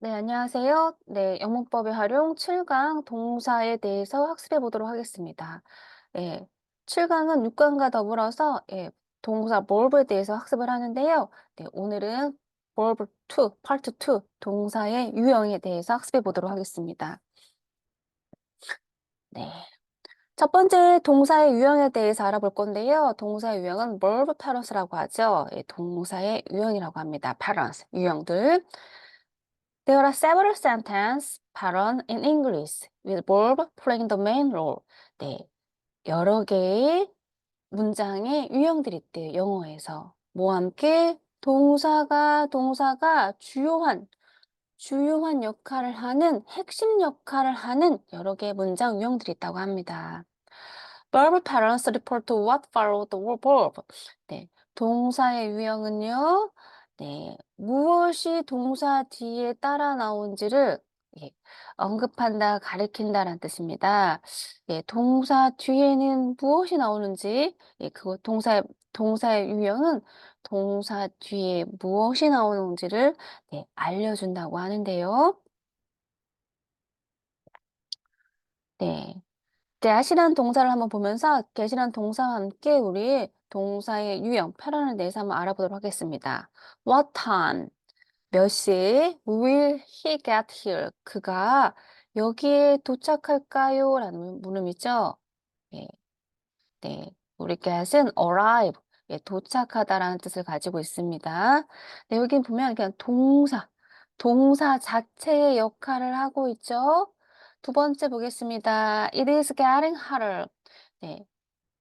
네, 안녕하세요. 네, 영문법의 활용 7강 동사에 대해서 학습해 보도록 하겠습니다. 예, 7강은 6강과 더불어서 예, 동사 verb에 대해서 학습을 하는데요. 네, 오늘은 verb 2, part 2, 동사의 유형에 대해서 학습해 보도록 하겠습니다. 네. 첫 번째 동사의 유형에 대해서 알아볼 건데요. 동사의 유형은 verb patterns라고 하죠. 예, 동사의 유형이라고 합니다. patterns, 유형들. There are several sentence pattern in English with verb playing the main role. 네, 여러 개의 문장의 유형들이 있대요. 영어에서. 뭐와 함께 동사가 동사가 주요한 주요한 역할을 하는 핵심 역할을 하는 여러 개의 문장 유형들이 있다고 합니다. Verb patterns refer to what follow the verb. 네, 동사의 유형은요. 네, 무엇이 동사 뒤에 따라 나온지를 예, 언급한다, 가리킨다라는 뜻입니다. 예, 동사 뒤에는 무엇이 나오는지, 예, 그거 동사의 동사의 유형은 동사 뒤에 무엇이 나오는지를 네, 알려준다고 하는데요. 네. that이란 동사를 한번 보면서 get이란 동사와 함께 우리 동사의 유형, 패런에 대해서 한번 알아보도록 하겠습니다. What time? 몇 시에 will he get here? 그가 여기에 도착할까요? 라는 물음이죠. 네. 네. 우리 get은 arrive. 예, 도착하다라는 뜻을 가지고 있습니다. 네, 여기 보면 그냥 동사, 동사 자체의 역할을 하고 있죠. 두 번째 보겠습니다. It is getting hotter. 네.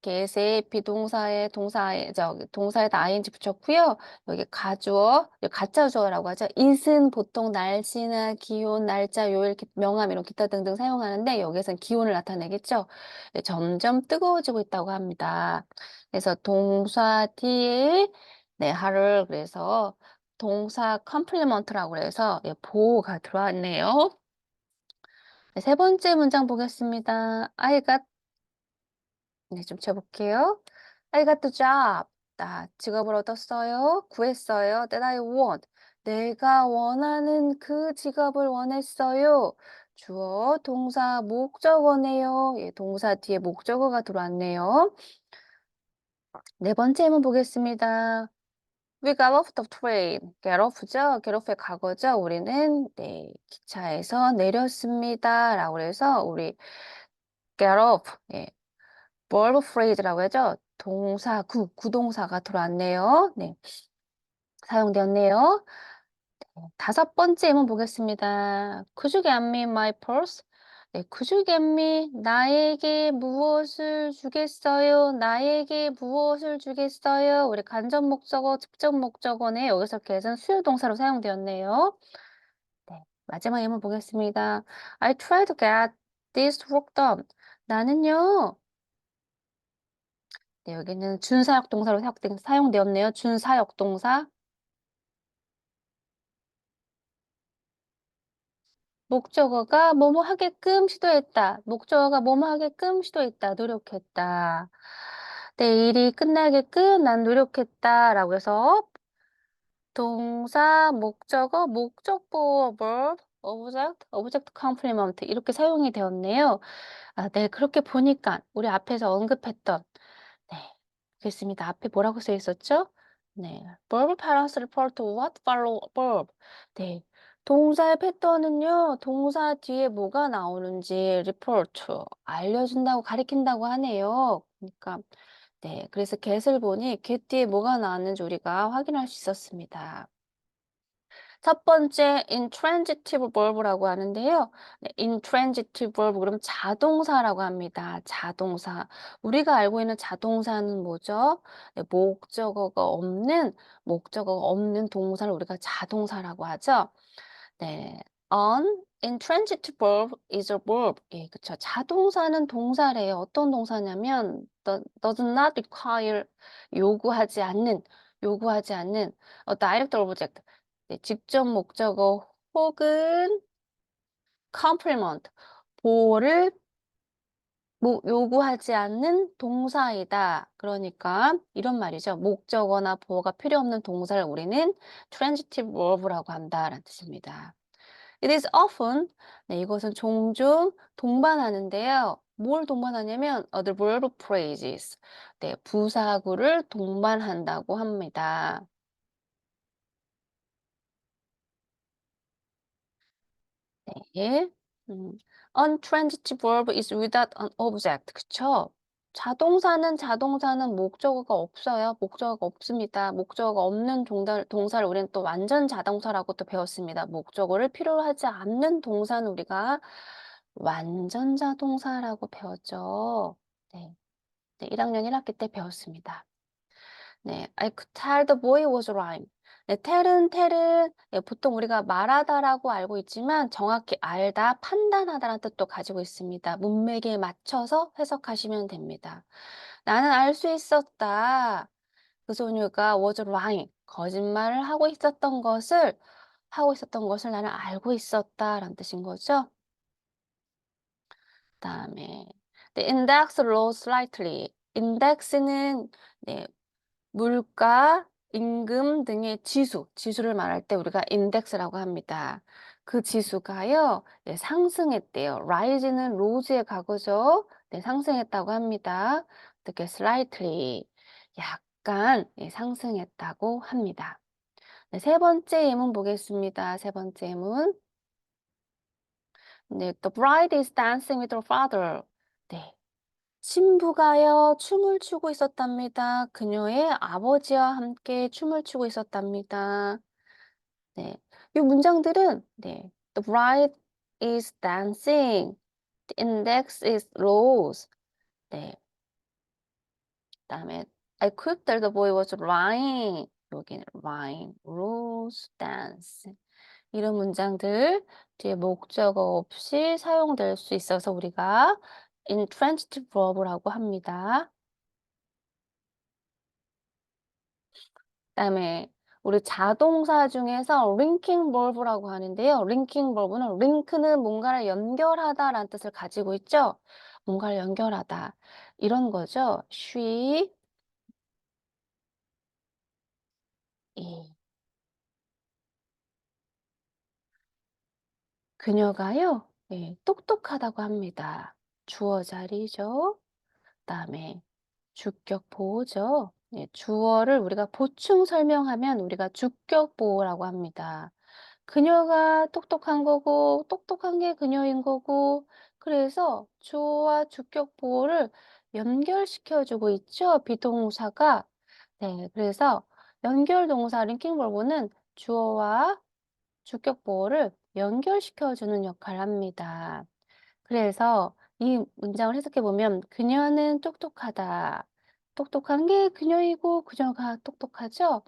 Get에 비동사에 동사에 저 동사에다 ing 붙였고요. 여기 가주어, 가짜 주어라고 하죠. it은 보통 날씨나 기온, 날짜, 요일, 기- 명암 이런 기타 등등 사용하는데 여기서는 기온을 나타내겠죠. 네, 점점 뜨거워지고 있다고 합니다. 그래서 동사 뒤에 네, 하를 그래서 동사 컴플리먼트라고 그래서 예, 보호가 들어왔네요. 네, 세 번째 문장 보겠습니다. I got 네, 좀 쳐볼게요. I got the job. 나 직업을 얻었어요. 구했어요. That I want. 내가 원하는 그 직업을 원했어요. 주어, 동사, 목적어네요. 예, 동사 뒤에 목적어가 들어왔네요. 네 번째 한번 보겠습니다. We got off the train. get off죠. get off의 과거죠. 우리는 네, 기차에서 내렸습니다. 라고 해서 우리 get off. 예, verb phrase라고 하죠. 동사 구, 구동사가 들어왔네요. 네, 사용되었네요. 네, 다섯 번째 한번 보겠습니다. Could you get me my purse? 네, could you get me? 나에게 무엇을 주겠어요? 나에게 무엇을 주겠어요? 우리 간접 목적어, 직접 목적어네. 여기서 get은 수요 동사로 사용되었네요. 네, 마지막 예문 보겠습니다. I try to get this work done. 나는요, 네, 여기는 준사역 동사로 사용된- 사용되었네요. 준사역 동사. 목적어가 뭐뭐 하게끔 시도했다. 목적어가 뭐뭐 하게끔 시도했다. 노력했다. 내 일이 끝나게끔 난 노력했다 라고 해서 동사, 목적어, 목적보어, verb, object, object complement 이렇게 사용이 되었네요. 아, 네, 그렇게 보니까 우리 앞에서 언급했던 네, 보겠습니다. 앞에 뭐라고 써 있었죠? 네, verb patterns refer to what follow verb. 네, 동사의 패턴은요, 동사 뒤에 뭐가 나오는지 refer to 알려준다고 가리킨다고 하네요. 그러니까 네, 그래서 get을 보니 get 뒤에 뭐가 나왔는지 우리가 확인할 수 있었습니다. 첫 번째 intransitive verb라고 하는데요. 네, intransitive verb 그러면 자동사라고 합니다. 자동사. 우리가 알고 있는 자동사는 뭐죠? 네, 목적어가 없는 목적어가 없는 동사를 우리가 자동사라고 하죠. 네. An intransitive verb is a verb. 예, 그쵸. 자동사는 동사래요. 어떤 동사냐면 do- does not require 요구하지 않는 요구하지 않는 a direct object. 네, 직접 목적어 혹은 complement 보호를 뭐 요구하지 않는 동사이다. 그러니까 이런 말이죠. 목적어나 보호가 필요 없는 동사를 우리는 transitive verb라고 한다라는 뜻입니다. It is often 네, 이것은 종종 동반하는데요. 뭘 동반하냐면 other verb phrases. 네, 부사구를 동반한다고 합니다. 네. 음. Untransitive verb is without an object. 그쵸? 자동사는 자동사는 목적어가 없어요. 목적어가 없습니다. 목적어가 없는 동사, 동사를 우리는 또 완전 자동사라고 또 배웠습니다. 목적어를 필요로 하지 않는 동사는 우리가 완전 자동사라고 배웠죠. 네. 네, 1학년 1학기 때 배웠습니다. 네, I could tell the boy was rhyme. 네, tell은 tell은 네, 보통 우리가 말하다라고 알고 있지만 정확히 알다, 판단하다라는 뜻도 가지고 있습니다. 문맥에 맞춰서 해석하시면 됩니다. 나는 알 수 있었다. 그 소녀가 was lying. 거짓말을 하고 있었던 것을 하고 있었던 것을 나는 알고 있었다라는 뜻인 거죠. 그다음에 the index rose slightly. index는 네, 물가, 임금 등의 지수, 지수를 말할 때 우리가 인덱스라고 합니다. 그 지수가요, 네, 상승했대요. rise는 rose의 과거죠. 네, 상승했다고 합니다. 어떻게 slightly, 약간 네, 상승했다고 합니다. 네, 세 번째 예문 보겠습니다. 세 번째 예문. 네, the bride is dancing with her father. 네, 신부가요, 춤을 추고 있었답니다. 그녀의 아버지와 함께 춤을 추고 있었답니다. 네. 이 문장들은, 네. The bride is dancing. The index is rose. 네. 그 다음에, I could tell the boy was lying. 여기는 lying, rose, dance. 이런 문장들 뒤에 목적어 없이 사용될 수 있어서 우리가 intransitive verb라고 합니다. 그다음에 우리 자동사 중에서 linking verb라고 하는데요. linking verb는 link는 뭔가를 연결하다라는 뜻을 가지고 있죠. 뭔가를 연결하다 이런 거죠. she 이 그녀가요. 예, 똑똑하다고 합니다. 주어 자리죠. 그다음에 주격 보호죠. 예, 주어를 우리가 보충 설명하면 우리가 주격 보호라고 합니다. 그녀가 똑똑한 거고 똑똑한 게 그녀인 거고 그래서 주어와 주격 보호를 연결시켜 주고 있죠. 비동사가. 네, 그래서 연결 동사 링킹 벌고는 주어와 주격 보호를 연결시켜 주는 역할을 합니다. 그래서 이 문장을 해석해 보면 그녀는 똑똑하다. 똑똑한 게 그녀이고 그녀가 똑똑하죠.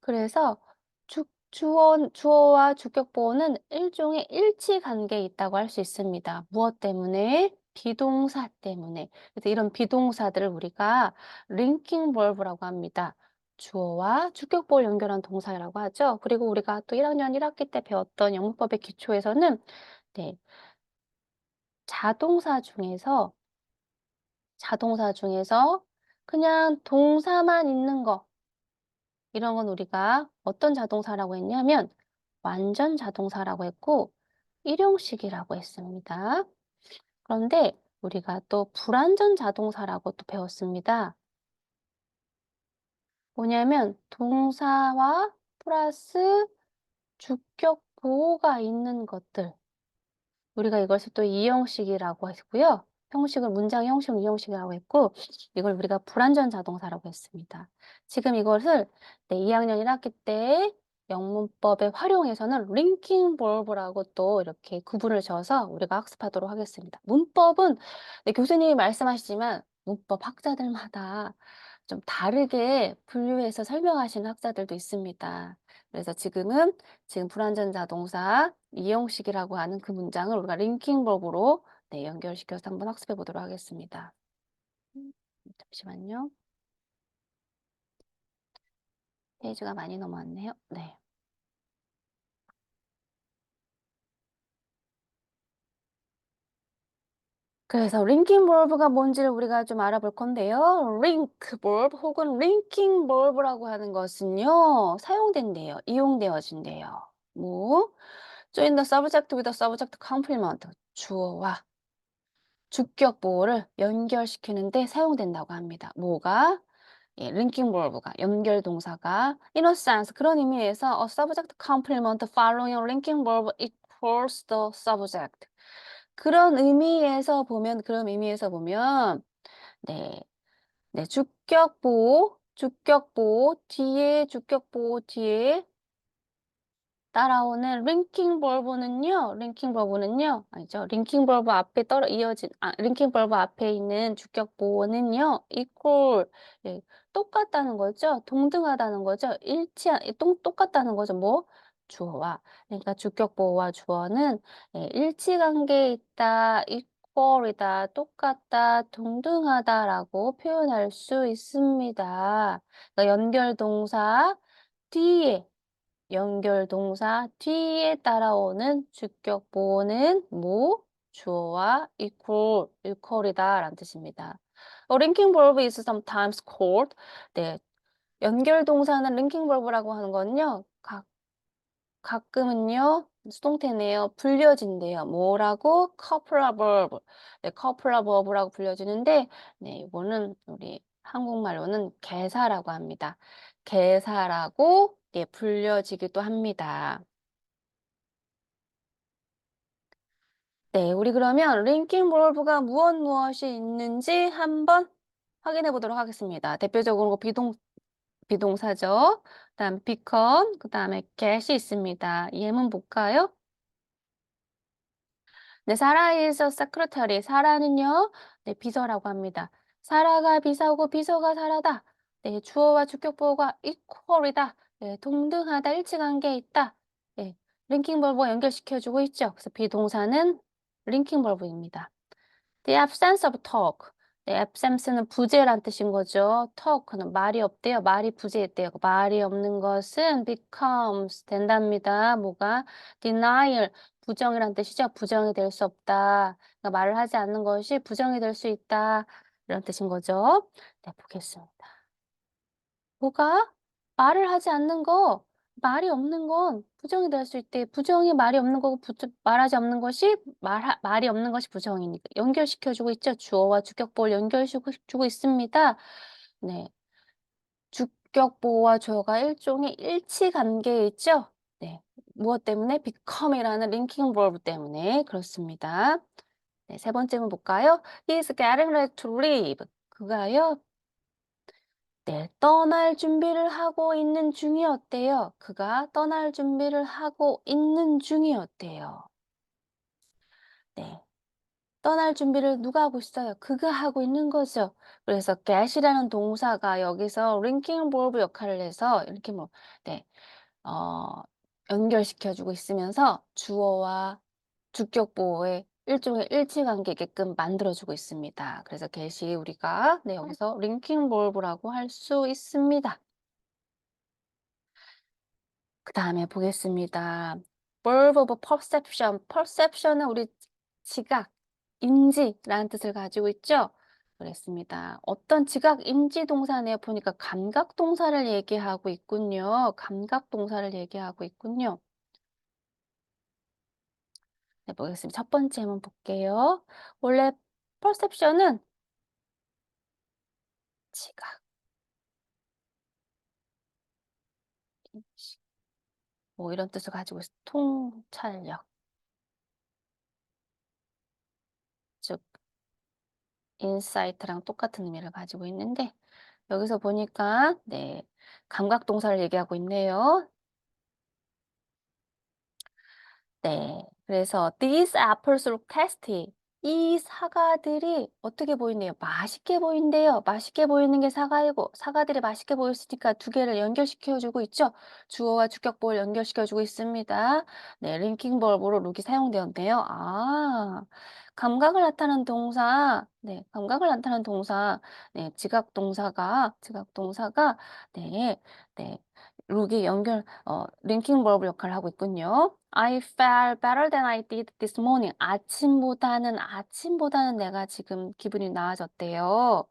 그래서 주, 주어, 주어와 주격 보호는 일종의 일치 관계에 있다고 할 수 있습니다. 무엇 때문에? 비동사 때문에. 그래서 이런 비동사들을 우리가 링킹 벌브라고 합니다. 주어와 주격 보호를 연결한 동사라고 하죠. 그리고 우리가 또 1 학년 1 학기 때 배웠던 영문법의 기초에서는 네, 자동사 중에서 자동사 중에서 그냥 동사만 있는 거 이런 건 우리가 어떤 자동사라고 했냐면 완전 자동사라고 했고 일용식이라고 했습니다. 그런데 우리가 또 불완전 자동사라고 또 배웠습니다. 뭐냐면 동사와 플러스 주격 보호가 있는 것들 우리가 이것을 또 이형식이라고 했고요. 형식을 문장 형식 이형식이라고 했고 이걸 우리가 불완전 자동사라고 했습니다. 지금 이것을 네, 2학년 1학기 때 영문법에 활용해서는 링킹 볼브라고 또 이렇게 구분을 져서 우리가 학습하도록 하겠습니다. 문법은 네, 교수님이 말씀하시지만 문법 학자들마다 좀 다르게 분류해서 설명하시는 학자들도 있습니다. 그래서 지금은 지금 불완전 자동사 이형식이라고 하는 그 문장을 우리가 링킹 버브로 네, 연결시켜서 한번 학습해 보도록 하겠습니다. 음, 잠시만요. 페이지가 많이 넘어왔네요. 네. 그래서 링킹 볼브가 뭔지를 우리가 좀 알아볼 건데요. 링크 볼브 혹은 링킹 볼브라고 하는 것은요. 사용된대요. 이용되어진대요. 뭐 join the subject with the subject complement. 주어와 주격 보호를 연결시키는데 사용된다고 합니다. 뭐가? 예, linking verb가 연결 동사가 in a sense 그런 의미에서 a subject complement following linking verb equals the subject. 그런 의미에서 보면 그런 의미에서 보면 네. 네, 주격 보호, 주격 보호 뒤에 주격 보호 뒤에 따라오는 링킹 벌브는요. 링킹 벌브는요. 아니죠. 링킹 벌브 앞에 떨어 이어진 아 링킹 벌브 앞에 있는 주격 보호는요. equal 예, 똑같다는 거죠. 동등하다는 거죠. 일치한 똥 똑같다는 거죠. 뭐? 주어와. 그러니까 주격 보호와 주어는 예, 일치 관계에 있다. equal이다. 똑같다. 동등하다라고 표현할 수 있습니다. 그러니까 연결 동사 뒤에 연결 동사 뒤에 따라오는 주격 보호는 뭐? 주어와 equal, equal이다 라는 뜻입니다. A linking verb is sometimes called 네, 연결 동사는 linking verb라고 하는 건요. 각, 가끔은요. 수동태네요. 불려진대요. 뭐라고? coupler verb. 네, coupler verb라고 불려지는데 네, 이거는 우리 한국말로는 개사라고 합니다. 개사라고 예, 불려지기도 합니다. 네, 우리 그러면 링킹 볼브가 무엇 무엇이 있는지 한번 확인해 보도록 하겠습니다. 대표적으로 비동, 비동사죠. 그 다음 become, 그 다음에 get이 있습니다. 예문 볼까요? 네, 사라 is a secretary. 사라는요, 네, 비서라고 합니다. 사라가 비서고 비서가 사라다. 네, 주어와 주격보호가 equal이다. 네, 동등하다, 일치관계에 있다. 네, 링킹 벌브와 연결시켜주고 있죠. 그래서 비동사는 링킹 벌브입니다. The absence of talk. 네, absence는 부재란 뜻인 거죠. talk는 말이 없대요. 말이 부재했대요. 말이 없는 것은 becomes 된답니다. 뭐가? denial 부정이란 뜻이죠. 부정이 될 수 없다. 그러니까 말을 하지 않는 것이 부정이 될 수 있다. 이런 뜻인 거죠. 네, 보겠습니다. 뭐가? 말을 하지 않는 거, 말이 없는 건 부정이 될 수 있대. 부정이 말이 없는 거고 부, 말하지 없는 것이 말 말이 없는 것이 부정이니까 연결시켜 주고 있죠. 주어와 주격보를 연결시켜 주고 있습니다. 네, 주격보와 주어가 일종의 일치 관계에 있죠. 네, 무엇 때문에 become이라는 링킹 verb 때문에 그렇습니다. 네, 세 번째는 볼까요? He is getting ready to leave. 그가요 네, 떠날 준비를 하고 있는 중이었대요. 그가 떠날 준비를 하고 있는 중이었대요. 네. 떠날 준비를 누가 하고 있어요? 그가 하고 있는 거죠. 그래서 get이라는 동사가 여기서 linking verb 역할을 해서 이렇게 뭐, 네, 어, 연결시켜주고 있으면서 주어와 주격 보호에 일종의 일치관계게끔 만들어주고 있습니다. 그래서 get이 우리가 네, 여기서 linking verb라고 할 수 있습니다. 그 다음에 보겠습니다. verb of perception. perception은 우리 지각, 인지라는 뜻을 가지고 있죠. 그랬습니다. 어떤 지각, 인지 동사네요. 보니까 감각 동사를 얘기하고 있군요. 감각 동사를 얘기하고 있군요. 네, 보겠습니다. 첫 번째 한번 볼게요. 원래 perception은 지각, 인식, 뭐 이런 뜻을 가지고 있어. 통찰력. 즉, 인사이트랑 똑같은 의미를 가지고 있는데 여기서 보니까 네, 감각 동사를 얘기하고 있네요. 네. 그래서 these apples look tasty. 이 사과들이 어떻게 보이네요? 맛있게 보인대요. 맛있게 보이는 게 사과이고 사과들이 맛있게 보였으니까 두 개를 연결시켜 주고 있죠. 주어와 주격보를 연결시켜 주고 있습니다. 네, 링킹 벌브로 룩이 사용되었네요. 아. 감각을 나타내는 동사, 네, 감각을 나타내는 동사, 네, 지각 동사가, 지각 동사가, 네, 네, 룩이 연결, 어, 링킹 버브 역할을 하고 있군요. I felt better than I did this morning. 아침보다는, 아침보다는 내가 지금 기분이 나아졌대요.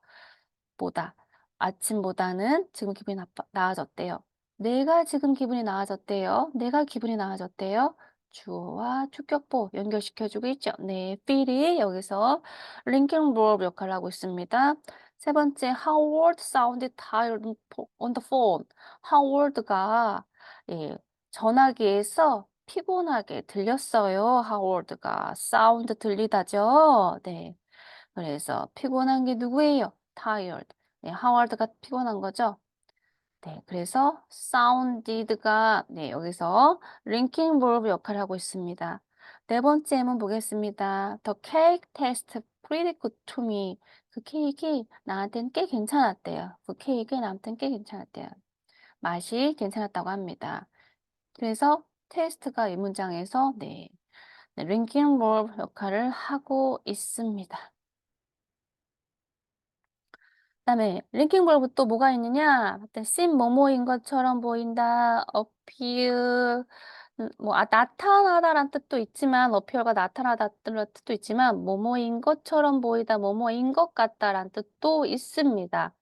보다. 아침보다는 지금 기분이 나빠, 나아졌대요. 내가 지금 기분이 나아졌대요. 내가 기분이 나아졌대요. 주어와 주격보 연결시켜주고 있죠. 네, feel이 여기서 linking verb 역할을 하고 있습니다. 세 번째, Howard sounded tired on the phone. Howard가 예, 전화기에서 피곤하게 들렸어요. Howard가 sound 들리다죠. 네, 그래서 피곤한 게 누구예요? tired. 네, Howard가 피곤한 거죠. 네, 그래서 sounded가 네, 여기서 linking verb 역할을 하고 있습니다. 네 번째 예문 보겠습니다. The cake tasted pretty good to me. 그 케이크 나한테는 꽤 괜찮았대요. 그 케이크 나한테는 꽤 괜찮았대요. 맛이 괜찮았다고 합니다. 그래서 테스트가 이 문장에서 네, 네 linking verb 역할을 하고 있습니다. 그다음에 링킹 벌브 또 뭐가 있느냐? 봤더니 seem 뭐뭐인 것처럼 보인다. appear 음 뭐 아 나타나다라는 뜻도 있지만 appear가 나타나다라는 뜻도 있지만 뭐뭐인 것처럼 보이다, 뭐뭐인 것 같다라는 뜻도 있습니다.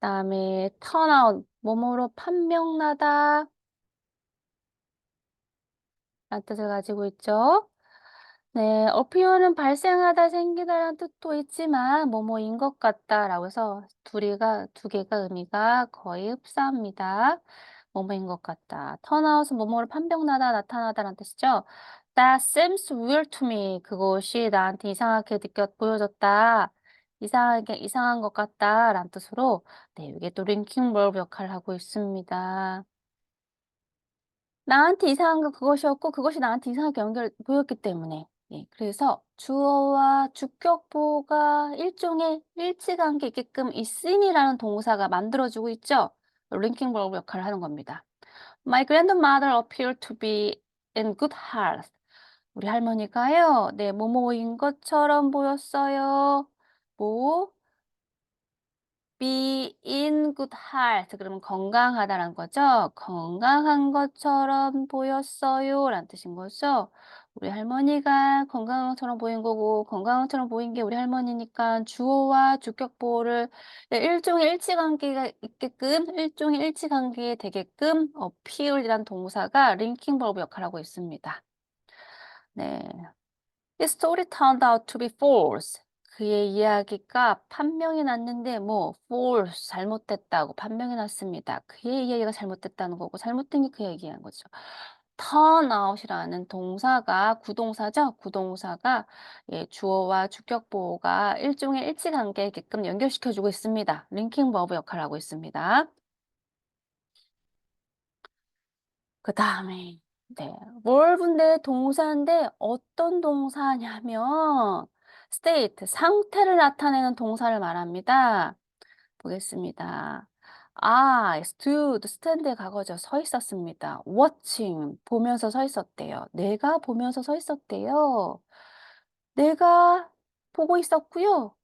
그다음에 turn out 뭐뭐로 판명나다 라는 뜻을 가지고 있죠. 네, appear는 발생하다, 생기다라는 뜻도 있지만 뭐뭐인 것 같다라고 해서 둘이가 두 개가 의미가 거의 흡사합니다. 뭐뭐인 것 같다. out은 뭐뭐를 판명나다, 나타나다라는 뜻이죠. That seems weird to me. 그것이 나한테 이상하게 느껴 보여졌다. 이상하게 이상한 것 같다라는 뜻으로 네, 이게 또 linking verb 역할을 하고 있습니다. 나한테 이상한 건 그것이었고 그것이 나한테 이상하게 연결 보였기 때문에 예 그래서 주어와 주격보가 일종의 일치관계 있게끔 있음이라는 동사가 만들어 주고 있죠. 링킹 버브 역할을 하는 겁니다. My grandmother appeared to be in good health. 우리 할머니가요. 네, 뭐뭐인 것처럼 보였어요. 뭐 be in good health 그러면 건강하다라는 거죠. 건강한 것처럼 보였어요 라는 뜻인 거죠. 우리 할머니가 건강한 것처럼 보인 거고 건강한 것처럼 보인 게 우리 할머니니까 주어와 주격보를 네, 일종의 일치관계가 있게끔 일종의 일치관계에 되게끔 appeal이란 동사가 링킹 버브 역할을 하고 있습니다. 네. His story turned out to be false. 그의 이야기가 판명이 났는데 뭐 false 잘못됐다고 판명이 났습니다. 그의 이야기가 잘못됐다는 거고 잘못된 게 그 얘기한 거죠. Turn out이라는 동사가 구동사죠. 구동사가 예, 주어와 주격 보호가 일종의 일치관계게끔 연결시켜 주고 있습니다. 링킹 버브 역할을 하고 있습니다. 그 다음에 네. verb인데 동사인데 어떤 동사냐면 state 상태를 나타내는 동사를 말합니다. 보겠습니다. I stood stand의 과거죠. 서 있었습니다. watching 보면서 서 있었대요. 내가 보면서 서 있었대요. 내가 보고 있었고요.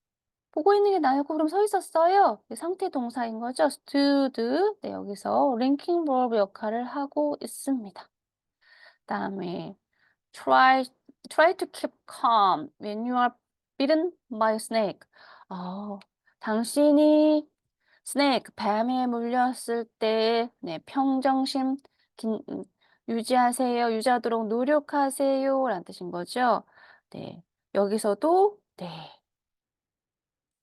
보고 있는 게 나였고 그럼 서 있었어요. 상태 동사인 거죠. stood. 네, 여기서 linking verb 역할을 하고 있습니다. 그다음에 try try to keep calm when you are bitten by a snake. 어, 당신이 snake 뱀에 물렸을 때 네, 평정심 긴, 음, 유지하세요. 유지하도록 노력하세요. 라는 뜻인 거죠. 네. 여기서도 네.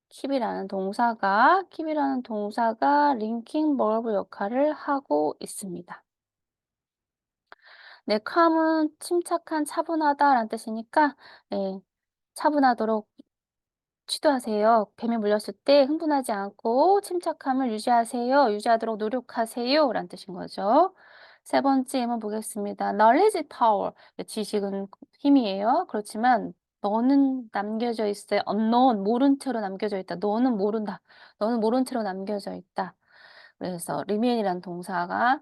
keep이라는 동사가 keep이라는 동사가 linking verb 역할을 하고 있습니다. 네, calm은 침착한, 차분하다라는 뜻이니까 네, 차분하도록 취도하세요. 뱀에 물렸을 때 흥분하지 않고 침착함을 유지하세요. 유지하도록 노력하세요. 라는 뜻인 거죠. 세 번째 예문 보겠습니다. knowledge power. 지식은 힘이에요. 그렇지만 너는 남겨져 있어요. unknown, 모른 채로 남겨져 있다. 너는 모른다. 너는 모른 채로 남겨져 있다. 그래서 remain이라는 동사가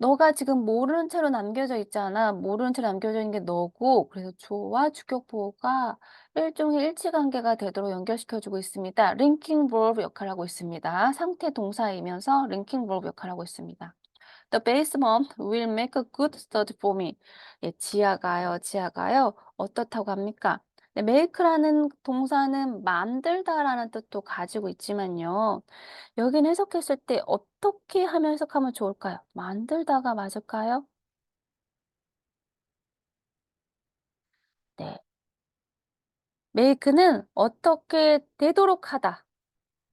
너가 지금 모르는 채로 남겨져 있잖아. 모르는 채로 남겨져 있는 게 너고 그래서 주어와 주격 보호가 일종의 일치관계가 되도록 연결시켜 주고 있습니다. linking verb 역할을 하고 있습니다. 상태 동사이면서 linking verb 역할을 하고 있습니다. The basement will make a good study for me. 예, 지하가요, 지하가요. 어떻다고 합니까? 네 make라는 동사는 만들다라는 뜻도 가지고 있지만요. 여기는 해석했을 때 어떻게 하면 해석하면 좋을까요? 만들다가 맞을까요? 네. make는 어떻게 되도록 하다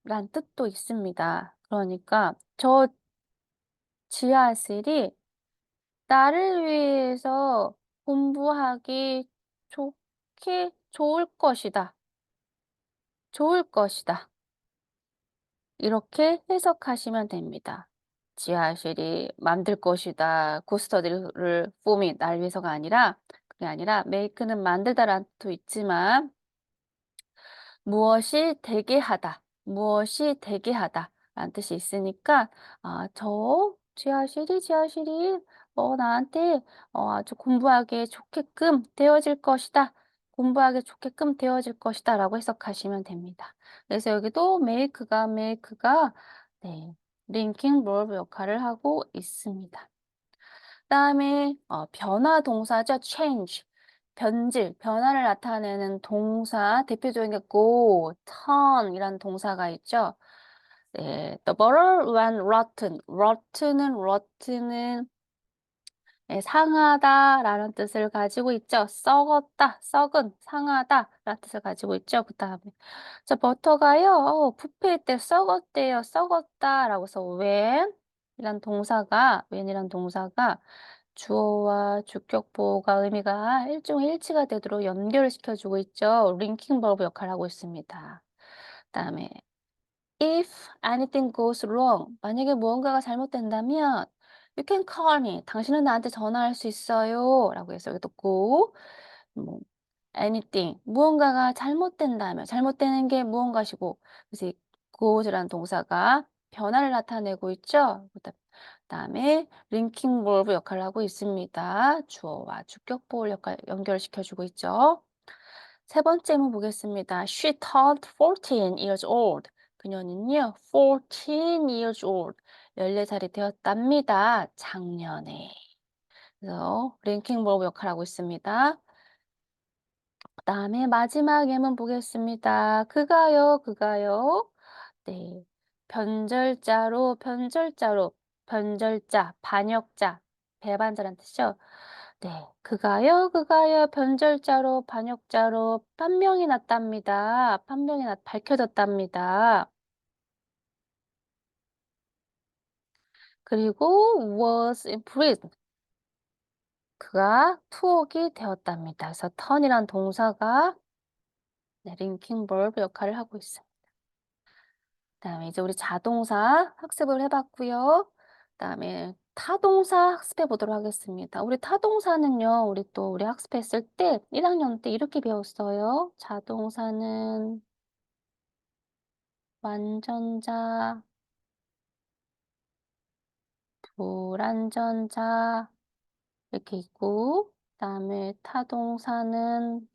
라는 뜻도 있습니다. 그러니까 저 지하실이 나를 위해서 공부하기 좋게 좋을 것이다. 좋을 것이다. 이렇게 해석하시면 됩니다. 지하실이 만들 것이다. for me 날 위해서가 아니라 그게 아니라 make는 만들다라는 뜻도 있지만 무엇이 되게 하다, 무엇이 되게 하다 라는 뜻이 있으니까 아, 저 지하실이 지하실이 어, 나한테 어, 아주 공부하기에 좋게끔 되어질 것이다. 공부하기 좋게끔 되어질 것이다 라고 해석하시면 됩니다. 그래서 여기도 make가 make가 네, linking verb 역할을 하고 있습니다. 그다음에 어, 변화 동사죠. change. 변질, 변화를 나타내는 동사 대표적인 게 go, turn 이라는 동사가 있죠. 네, the butter went rotten. rotten은 rotten은 네, 상하다라는 뜻을 가지고 있죠. 썩었다, 썩은, 상하다라는 뜻을 가지고 있죠. 그 다음에 자 버터가요. 어, 부패했대, 썩었대요, 썩었다라고 해서 when 이란 동사가 when이란 동사가 주어와 주격보가 의미가 일종의 일치가 되도록 연결을 시켜주고 있죠. 링킹 버브 역할을 하고 있습니다. 그다음에 if anything goes wrong 만약에 무언가가 잘못된다면 you can call me. 당신은 나한테 전화할 수 있어요. 라고 해서 여기 고 뭐, anything. 무언가가 잘못된다면 잘못되는 게 무언가시고 그래서 이 goes라는 동사가 변화를 나타내고 있죠? 그다음에 링킹 볼브 역할을 하고 있습니다. 주어와 주격보를 역할 연결시켜 주고 있죠. 세 번째 문 보겠습니다. She turned 14 years old. 그녀는요, 14 years old, 14살이 되었답니다. 작년에. 그래서 랭킹 버브 역할을 하고 있습니다. 그 다음에 마지막 예문 보겠습니다. 그가요, 그가요. 네. 변절자로, 변절자로, 변절자, 반역자, 배반자란 뜻이죠. 네. 그가요, 그가요, 변절자로, 반역자로 판명이 났답니다. 판명이 났, 밝혀졌답니다. 그리고 was imprisoned. 그가 투옥이 되었답니다. 그래서 turn이란 동사가 네, linking verb 역할을 하고 있습니다. 그다음에 이제 우리 자동사 학습을 해봤고요. 그다음에 타동사 학습해 보도록 하겠습니다. 우리 타동사는요, 우리 또 우리 학습했을 때 1학년 때 이렇게 배웠어요. 자동사는 완전자, 불완전자 이렇게 있고 그다음에 타동사는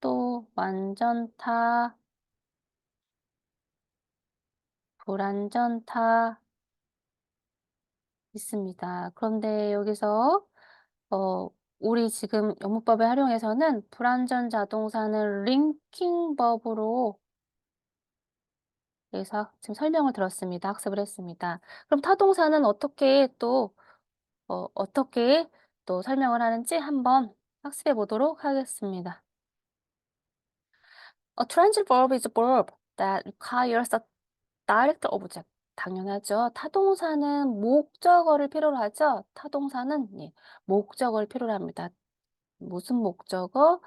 또 완전타, 불완전타 있습니다. 그런데 여기서 어 우리 지금 영문법을 활용해서는 불완전 자동사는 링킹 법으로 그래서 지금 설명을 들었습니다. 학습을 했습니다. 그럼 타동사는 어떻게 또 어, 어떻게 또 설명을 하는지 한번 학습해 보도록 하겠습니다. A transitive verb is a verb that requires a direct object. 당연하죠. 타동사는 목적어를 필요로 하죠. 타동사는 예, 목적어를 필요로 합니다. 무슨 목적어?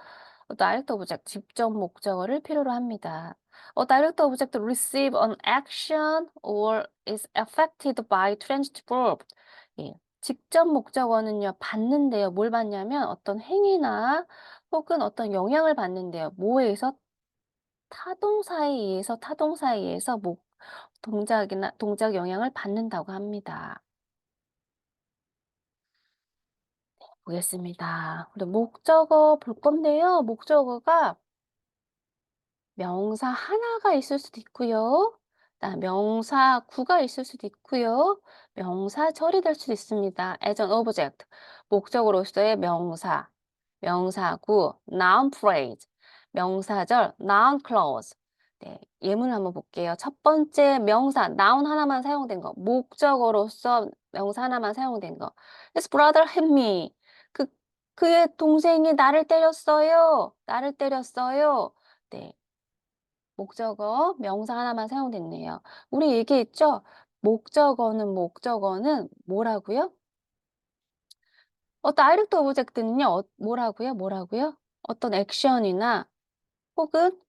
Direct object, 직접 목적어를 필요로 합니다. A direct object receive an action or is affected by transitive verb. 예, 직접 목적어는요, 받는데요. 뭘 받냐면 어떤 행위나 혹은 어떤 영향을 받는데요. 뭐에 의해서? 타동사에 의해서, 타동사에 의해서 목, 동작이나 동작 영향을 받는다고 합니다. 네, 보겠습니다. 목적어 볼 건데요. 목적어가 명사 하나가 있을 수도 있고요. 명사 구가 있을 수도 있고요. 명사 절이 될 수도 있습니다. as an object, 목적으로서의 명사. 명사구 noun phrase, 명사절 noun clause. 네, 예문을 한번 볼게요. 첫 번째 명사 noun 하나만 사용된 거, 목적어로서 명사 하나만 사용된 거. His brother hit me. 그 그의 동생이 나를 때렸어요. 나를 때렸어요. 네. 목적어 명사 하나만 사용됐네요. 우리 얘기했죠? 목적어는 목적어는 뭐라고요? 어 다이렉트 오브젝트는요. 어 뭐라고요? 뭐라고요? 어떤 액션이나 혹은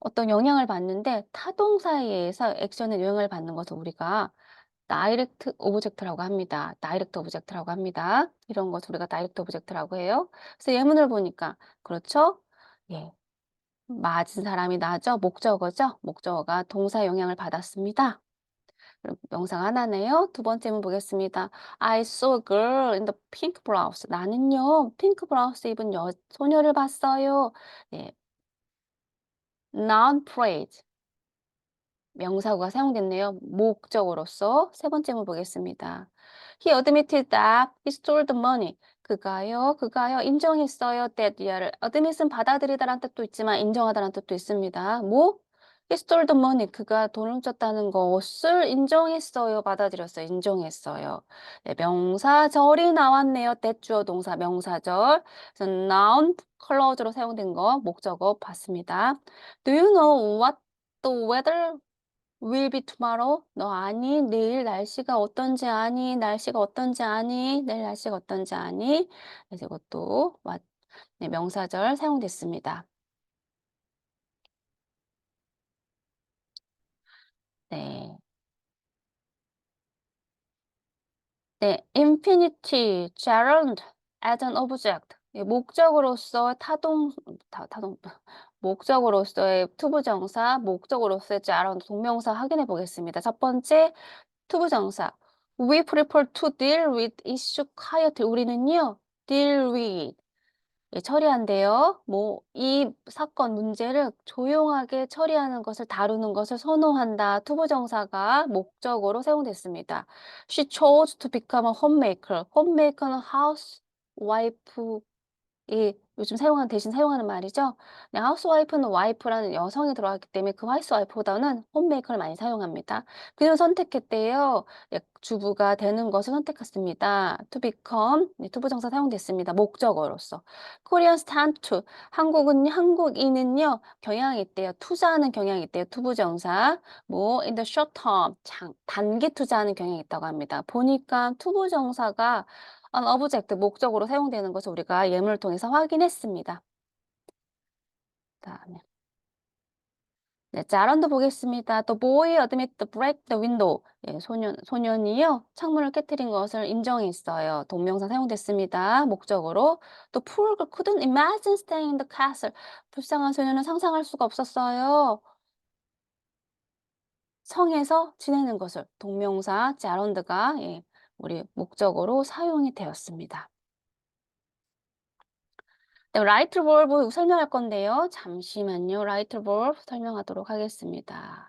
어떤 영향을 받는데 타동사에 의해서 액션에 영향을 받는 것을 우리가 다이렉트 오브젝트라고 합니다. 다이렉트 오브젝트라고 합니다. 이런 것을 우리가 다이렉트 오브젝트라고 해요. 그래서 예문을 보니까 그렇죠? 예. 맞은 사람이 나죠. 목적어죠. 목적어가 동사 영향을 받았습니다. 명사가 하나네요. 두 번째 문 보겠습니다. I saw a girl in the pink blouse. 나는요, 핑크 브라우스 입은 여, 소녀를 봤어요. 네. noun phrase. 명사구가 사용됐네요. 목적어로서 세 번째 문 보겠습니다. He admitted that he stole the money. 그가요, 그가요, 인정했어요. that 예를 admit은 받아들이다라는 뜻도 있지만 인정하다라는 뜻도 있습니다. 뭐? He stole the money. 그가 돈을 훔쳤다는 것을 인정했어요. 받아들였어요. 인정했어요. 네, 명사절이 나왔네요. that 주어 동사 명사절. 그래서 noun clause로 사용된 거 목적어 봤습니다. Do you know what the weather will be tomorrow? 너 아니? 내일 날씨가 어떤지 아니? 날씨가 어떤지 아니? 내일 날씨가 어떤지 아니? 이것도 네, 명사절 사용됐습니다. 네. 네, infinity, gerund, as an object. 예, 목적으로서 타동, 타, 타동, 목적으로서의 투부정사, 목적으로서의 gerund, 동명사 확인해 보겠습니다. 첫 번째, 투부정사. We prefer to deal with issue quietly. 우리는요, deal with. 예, 처리한대요. 뭐, 이 사건, 문제를 조용하게 처리하는 것을 다루는 것을 선호한다. 투부정사가 목적어로 사용됐습니다. She chose to become a homemaker. homemaker는 housewife, 이 요즘 사용하는 대신 사용하는 말이죠. 네, 하우스와이프는 와이프라는 여성이 들어갔기 때문에 그 하우스와이프보다는 홈메이커를 많이 사용합니다. 그녀는 선택했대요. 네, 주부가 되는 것을 선택했습니다. to become, 네, 투부정사 사용됐습니다. 목적어로서. Koreans tend to, 한국은, 한국인은요, 경향이 있대요. 투자하는 경향이 있대요. 투부정사. 뭐, in the short term, 장, 단기 투자하는 경향이 있다고 합니다. 보니까 투부정사가 an object, 목적으로 사용되는 것을 우리가 예문을 통해서 확인했습니다. 다음에 네, 자런도 보겠습니다. The boy admit to break the window. 예, 소년, 소년이요. 창문을 깨뜨린 것을 인정했어요. 동명사 사용됐습니다. 목적으로. 또 poor girl couldn't imagine staying in the castle. 불쌍한 소년은 상상할 수가 없었어요. 성에서 지내는 것을 동명사 자런드가 예, 우리 목적어로 사용이 되었습니다. 네, 라이트 볼브 설명할 건데요. 잠시만요. 라이트 볼브 설명하도록 하겠습니다.